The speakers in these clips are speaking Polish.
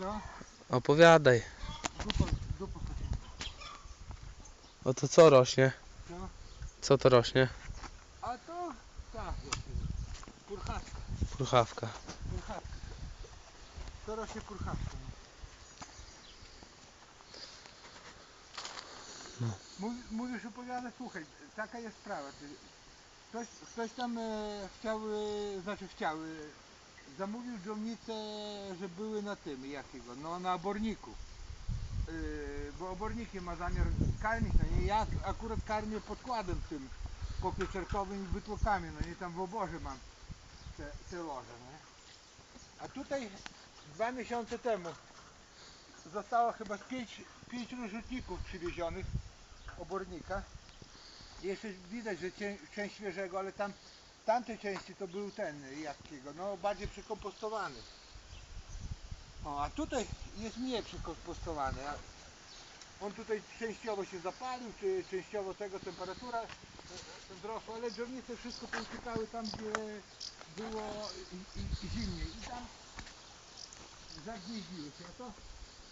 No, Opowiadaj. dupa, dupa. O to co rośnie? No. Co to rośnie? A to, tak, Pruchawka. kurchaczka. To rośnie kurchaczka. No. Mówi- Mówisz, opowiada, słuchaj, taka jest sprawa. Ktoś, ktoś tam e, chciał, e, znaczy chciał, e, zamówił dżownicę, że były na tym, jakiego, no na oborniku. E, bo obornikiem ma zamiar karmić, no nie, ja akurat karmię podkładem tym popieczerkowym i wytłokami, no nie, tam w oborze mam te, te loże, nie. A tutaj dwa miesiące temu zostało chyba pięć, pięć rozrzutników przywiezionych obornika. Jeszcze widać, że część świeżego, ale tam tamtej części to był ten, jakiego, no bardziej przekompostowany. O, a tutaj jest mniej przekompostowany. On tutaj częściowo się zapalił, czy częściowo tego temperatura wzrosła, ale dżownice wszystko pouciekały tam, gdzie było i, i zimniej. I tam zagnieździły się. A to,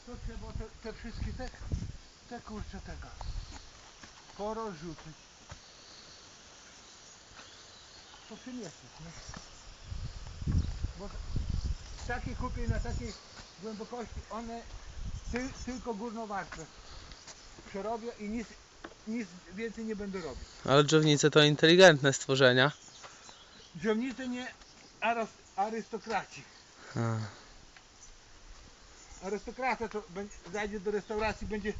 to trzeba te, te wszystkie te, te kurcze tego porozrzucić. To przemieszczać, nie? Bo w takiej kupie na takiej głębokości one ty, tylko górną warstwę przerobią i nic, nic więcej nie będę robić. Ale dżownice to inteligentne stworzenia. Drzewnice nie aros, arystokraci. A, Arystokrata to będzie, zajdzie do restauracji, będzie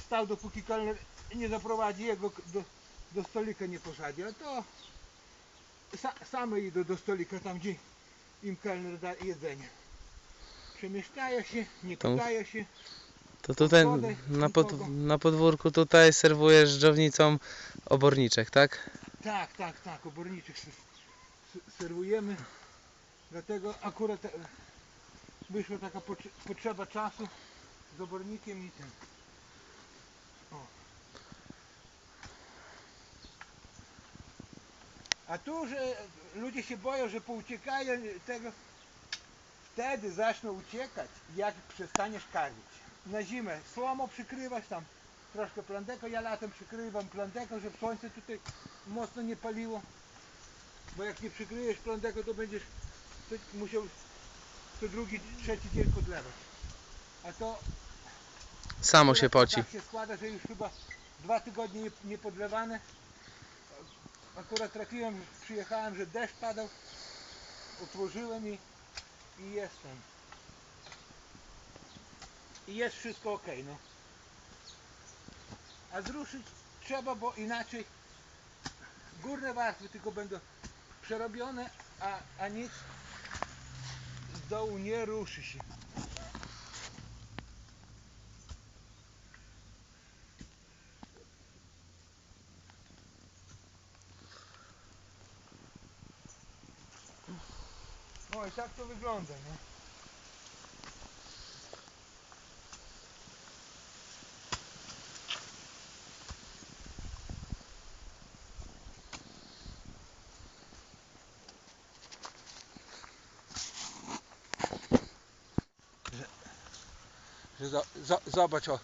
stał dopóki kelner nie zaprowadzi jego do, do stolika nie posadzi. A to sa, same idą do stolika tam gdzie im kelner da jedzenie. Przemieszczają się, nie To- pytają się. To tutaj na, pod, nikogo. na podwórku tutaj serwujesz dżownicą oborniczek, tak? Tak, tak, tak, oborniczych s- s- serwujemy. Dlatego akurat e, wyszła taka potrze- potrzeba czasu z obornikiem i tym. A tu, że ludzie się boją, że pouciekają tego, wtedy zaczną uciekać, jak przestaniesz karmić. Na zimę słomo przykrywasz tam, troszkę plandeko, ja latem przykrywam plandeko, żeby słońce tutaj mocno nie paliło. Bo jak nie przykryjesz plandeko, to będziesz to musiał co drugi, trzeci dzień podlewać. A to Samo się akurat poci. Tak się składa, że już chyba dwa tygodnie nie, nie podlewane. Akurat trafiłem, przyjechałem, że deszcz padał, otworzyłem i, i jestem. I jest wszystko ok, no. A zruszyć trzeba, bo inaczej górne warstwy tylko będą przerobione, a, a nic z dołu nie ruszy się. Tak to wygląda, nie? Że, zo, zo, zobacz o,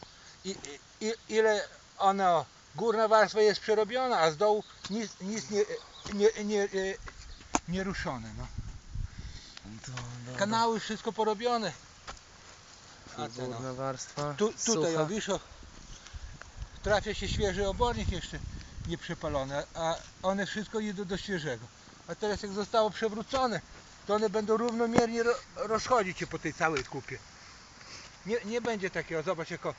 i, i, ile ona, górna warstwa jest przerobiona, a z dołu nic, nic nie, nie, nie, nie, nie ruszone, no. Kanały wszystko porobione. A te no. Górna warstwa. Tu, tutaj sucha. o wiesz, o, trafia się świeży obornik jeszcze nie przepalony, a one wszystko idą do świeżego. A teraz jak zostało przewrócone, to one będą równomiernie ro, rozchodzić się po tej całej kupie. Nie, nie będzie takiego, zobacz jako,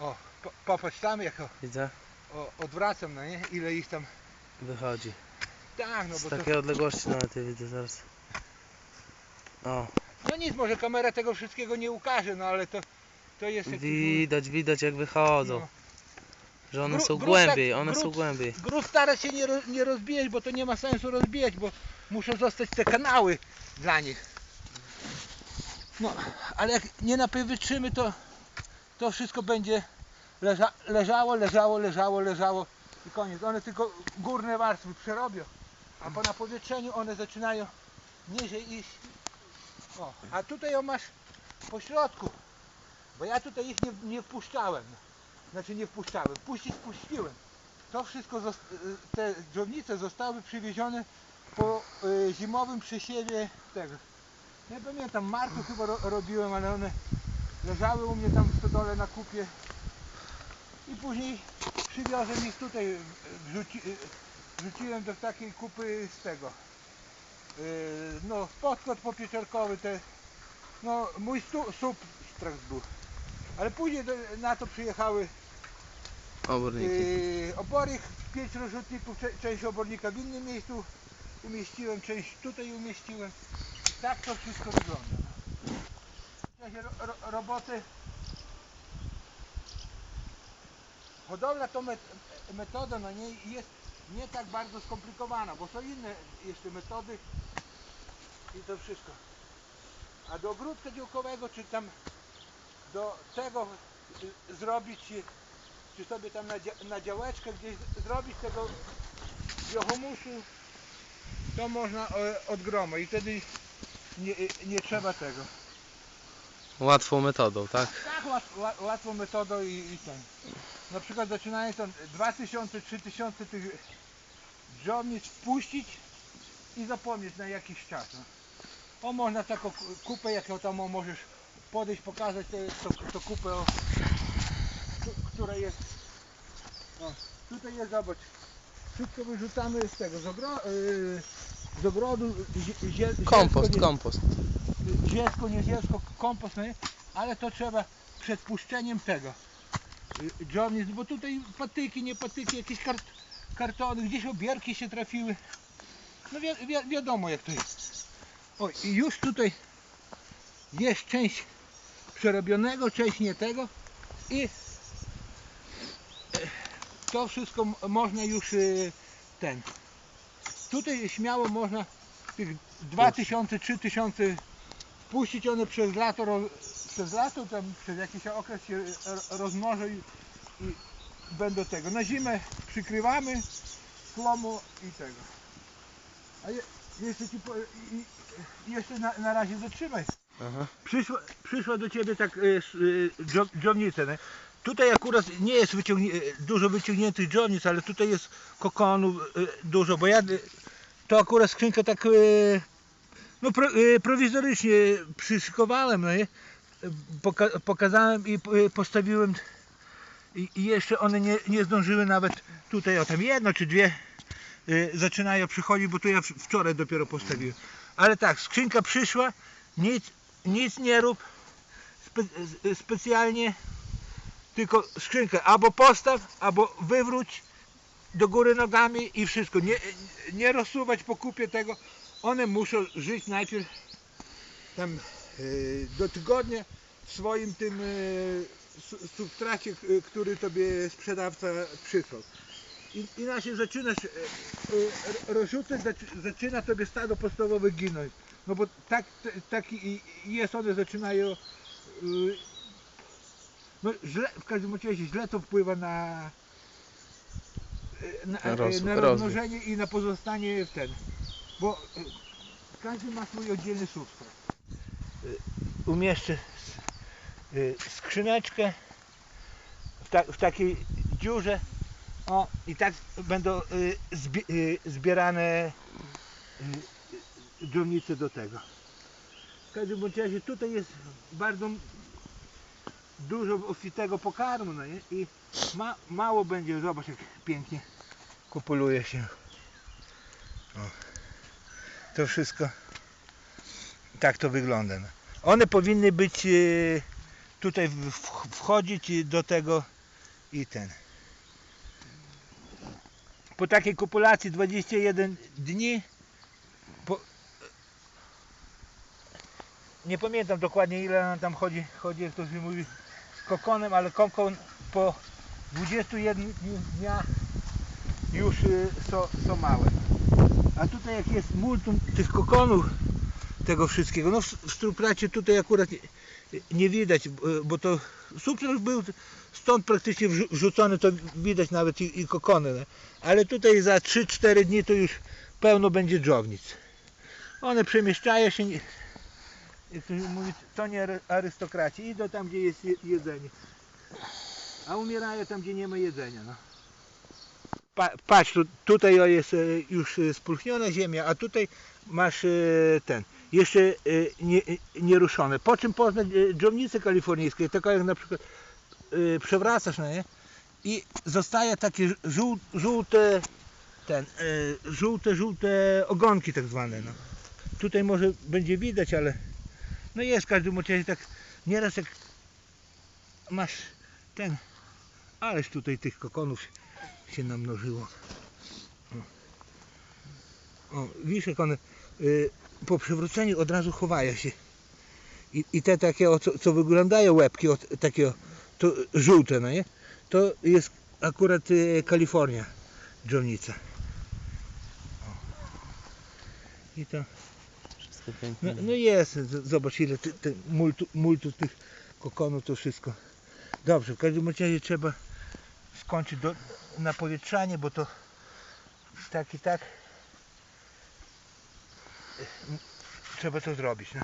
o, po, popatrz tam, jako Widzę, o, odwracam, no nie, ile ich tam, wychodzi. tak, no Z bo to, takiej odległości nawet je widzę zaraz. O, no nic, może kamera tego wszystkiego nie ukaże, no ale to, to jest jakiś- widać, widać jak wychodzą. no. Że one Gru- są głębiej, tak- one są głębiej. Gruz stara się nie, ro, nie rozbijać, bo to nie ma sensu rozbijać, bo muszą zostać te kanały dla nich. No, ale jak nie napywyczymy, to to wszystko będzie leża, leżało, leżało, leżało, leżało i koniec. One tylko górne warstwy przerobią, a po napowietrzeniu one zaczynają niżej iść. O, a tutaj ją masz po środku Bo ja tutaj ich nie, nie wpuszczałem. Znaczy nie wpuszczałem. Puścić puściłem. To wszystko, te dżownice zostały przywiezione po y, zimowym przesiewie tego. Nie pamiętam, marku chyba ro, robiłem, ale one leżały u mnie tam w stodole na kupie. I później przywiozłem ich tutaj, wrzuci, wrzuciłem do takiej kupy z tego. Y, No, podkład popieczarkowy, te, no mój stu, substrakt był. Ale później do, na to przyjechały Oborniki. Yy, obornik, pięć rozrzutników, cze- część obornika w innym miejscu umieściłem, część tutaj umieściłem. Tak to wszystko wygląda. W czasie ro, ro, roboty hodowla to met, metoda na niej jest nie tak bardzo skomplikowana, bo są inne jeszcze metody i to wszystko. A do ogródka działkowego, czy tam do tego y, zrobić y, czy sobie tam na, na działeczkę gdzieś zrobić tego biohumusu, to można e, od groma i wtedy nie, nie trzeba tego. Łatwą metodą, tak? Tak łat, łat, łatwą metodą i, i ten. Na przykład zaczynając od 2000-3000 tych dżownic puścić i zapomnieć na jakiś czas. No. O można taką ku- kupę, jaką tam możesz podejść, pokazać to, to, to kupę, o, tu- która jest. O, tutaj jest, zobacz. Wszystko wyrzucamy z tego, z, ogro, yy, z ogrodu. zie- zie- Kompost, zielsko kompost. zielsko, nie zielsko, kompost, no nie? ale to trzeba przed puszczeniem tego dżownic, bo tutaj patyki, nie patyki, jakieś kart, kartony, gdzieś obierki się trafiły. No wi wi wiadomo jak to jest. O i już tutaj jest część przerobionego, część nie tego i e, to wszystko można już y, ten. Tutaj śmiało można tych 2000-3000 puścić one przez lato, przez lato tam przez jakiś okres się ro- rozmnożą i, i będą tego. Na zimę przykrywamy plomu i tego. A je, jeszcze ci po, i, i jeszcze na, na razie zatrzymaj. Aha. Przyszła, przyszła do ciebie tak y, y, nie? Tutaj akurat nie jest wyciągnie, y, dużo wyciągniętych dżownic, ale tutaj jest kokonu y, dużo, bo ja y, to akurat skrzynkę tak y, no, pro, y, prowizorycznie przyszykowałem, no nie? Poka pokazałem i postawiłem i, jeszcze one nie, nie zdążyły nawet tutaj, o tam jedno czy dwie y, zaczynają przychodzić, bo tu ja wczoraj dopiero postawiłem. Ale tak, skrzynka przyszła, nic, nic nie rób spe, specjalnie, tylko skrzynkę albo postaw, albo wywróć do góry nogami i wszystko. Nie, nie rozsuwać po kupie tego. One muszą żyć najpierw tam do tygodnia w swoim tym su- substracie, który tobie sprzedawca przysłał. I, inaczej zaczynasz rozrzucać, zaczy- zaczyna tobie stado podstawowe ginąć. No bo tak, tak jest, one zaczynają no źle, w każdym razie źle to wpływa na na, Na na rozwój. rozmnożenie i na pozostanie w ten. Bo każdy ma swój oddzielny substrat. Y, Umieszczę y, skrzyneczkę w, ta, w takiej dziurze. O, i tak będą y, zbi, zbierane dżownice do tego. W każdym bądź razie tutaj jest bardzo dużo obfitego pokarmu, no nie? I ma, mało będzie, zobacz jak pięknie kopuluje się. O. To wszystko tak to wygląda. One powinny być e, tutaj wchodzić do tego i ten. Po takiej kopulacji 21 dni po, nie pamiętam dokładnie ile tam chodzi, chodzi jak to się mówi kokonem, ale kokon po 21 dniach już y, są, są małe. A tutaj jak jest multum tych kokonów tego wszystkiego, no w, w tutaj akurat nie, nie widać, bo- to substrat był stąd praktycznie wrzu- wrzucony, to widać nawet i, i kokony, nie? ale tutaj za 3-4 dni to już pełno będzie dżownic. One przemieszczają się, jak ktoś mówi, to nie ary- arystokraci, idą tam, gdzie jest je- jedzenie. A umierają tam, gdzie nie ma jedzenia. No. Pa, patrz, tu, tutaj jest e, już e, spulchniona ziemia, a tutaj masz e, ten, jeszcze nie, nieruszone. Po czym poznać dżownicę kalifornijską, taka jak na przykład przewracasz, no nie? I zostaje takie żół, żółte, ten, żółte, żółte ogonki tak zwane, no. Tutaj może będzie widać, ale no jest w każdym razie tak nieraz jak masz ten, ależ tutaj tych kokonów się namnożyło. O, o widzisz jak one y, po przewróceniu od razu chowają się. I, i te takie, o, co, co wyglądają łebki, od, takie o, to żółte, no nie? To jest akurat y, Kalifornia, dżownica. O. I to, no, no jest, zobacz ile ty, ty, multu, multu tych kokonów, to wszystko. Dobrze, w każdym razie trzeba skończyć do, na powietrzanie, bo to tak i tak e, trzeba to zrobić. No.